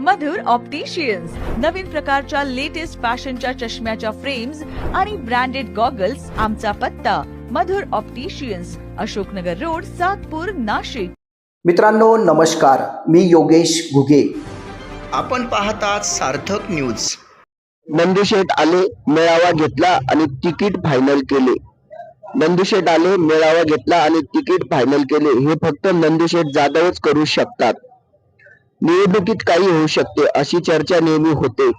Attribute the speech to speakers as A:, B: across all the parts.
A: मधुर opticians नवीन प्रकारच्या latest फॅशनच्या चष्म्याच्या फ्रेम्स आणि ब्रँडेड गॉगल्स आमचा पत्ता. Madhur opticians Ashoknagar road Satpur Nashik.
B: मित्रांनो नमस्कार. मी योगेश घुगे.
C: आपण पाहतात सार्थक न्यूज
D: नंदुशेठ आले मेळावा घेतला आणि तिकीट फायनल केले. नंदुशेठ आले मेळावा घेतला आणि तिकीट फायनल केले. हे फक्त नंदुशेठ जाधवच करू शकतात. निवडणुकीत काही होऊ शकते अशी चर्चा नेहमी होते.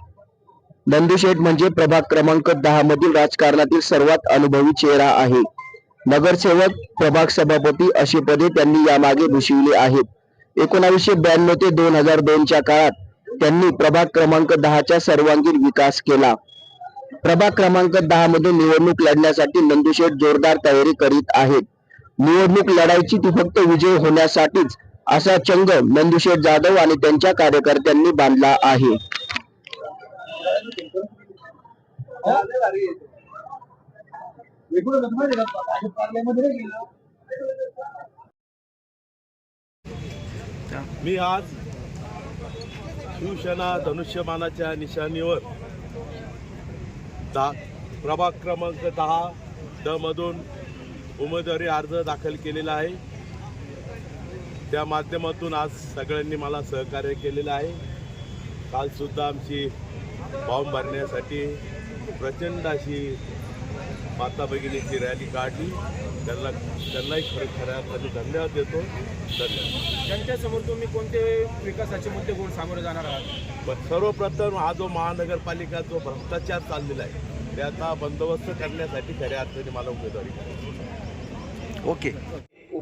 D: नंदुशेठ म्हणजे प्रभाग क्रमांक दहा मधील राजकारणातील सर्वात अनुभवी चेहरा आहे. नगरसेवक प्रभाग सभापती अशी पदे त्यांनी यामागे भूषविली आहेत. एकोणावीसशे ब्याण्णव ते दोन हजार दोनच्या काळात त्यांनी प्रभाग क्रमांक दहाचा सर्वांगीण विकास केला. प्रभाग क्रमांक दहा मध्ये निवडणूक लढण्यासाठी नंदुशेठ जोरदार तयारी करीत आहेत. निवडणूक लढायची ती फक्त विजय होण्यासाठीच असा चंग नंदुशेठ जाधव आणि त्यांच्या कार्यकर्त्यांनी बांधला आहे.
E: मी आज शिवसेना धनुष्यमानाच्या निशाणीवर दा प्रभाग क्रमांक दहा द मधून उमेदवारी अर्ज दाखल केलेला आहे. त्या माध्यमातून आज सगळ्यांनी मला सहकार्य केलेलं आहे. कालसुद्धा आमची फॉर्म भरण्यासाठी प्रचंड अशी माता भगिनीची रॅली काढली. त्यांना त्यांनाही खरं खऱ्या अर्थाने धन्यवाद देतो. धन्यवाद.
F: त्यांच्यासमोर तुम्ही कोणते विकासाचे मुद्दे घेऊन सामोरे जाणार आहात?
E: पण सर्वप्रथम हा जो महानगरपालिका जो भ्रष्टाचार चाललेला आहे त्याचा बंदोबस्त करण्यासाठी खऱ्या अर्थाने मला उमेदवारी
C: ओके.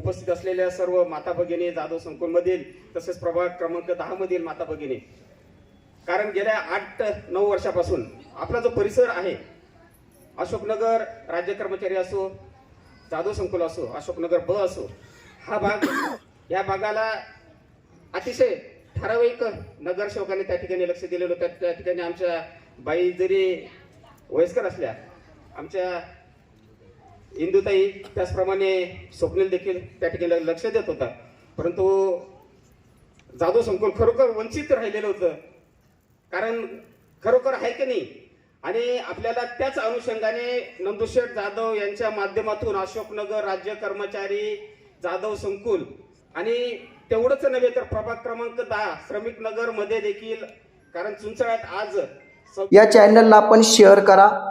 F: उपस्थित असलेल्या सर्व माता भगिनी जाधव संकुलमधील तसेच प्रभाग क्रमांक दहा मधील माता भगिनी. कारण गेल्या आठ नऊ वर्षापासून आपला जो परिसर आहे अशोकनगर राज्य कर्मचारी असो जाधव संकुल असो अशोकनगर ब असो हा भाग या भागाला अतिशय ठराविक नगरसेवकांनी त्या ठिकाणी लक्ष दिलेलं होतं. त्या ठिकाणी आमच्या बाई जरी वयस्कर असल्या आमच्या इंदुताई त्याचप्रमाणे स्वप्नील देखील त्या ठिकाणी लक्ष देत होता. परंतु जाधव संकुल खरोखर वंचित राहिलेलं होतं. कारण खरोखर आहे की नाही? आणि आपल्याला त्याच अनुषंगाने नंदुशेठ जाधव यांच्या माध्यमातून अशोकनगर राज्य कर्मचारी जाधव संकुल आणि तेवढंच नव्हे तर प्रभाग क्रमांक दहा श्रमिक नगरमध्ये देखील कारण चुंचळ्यात आज
B: या चॅनलला आपण शेअर करा.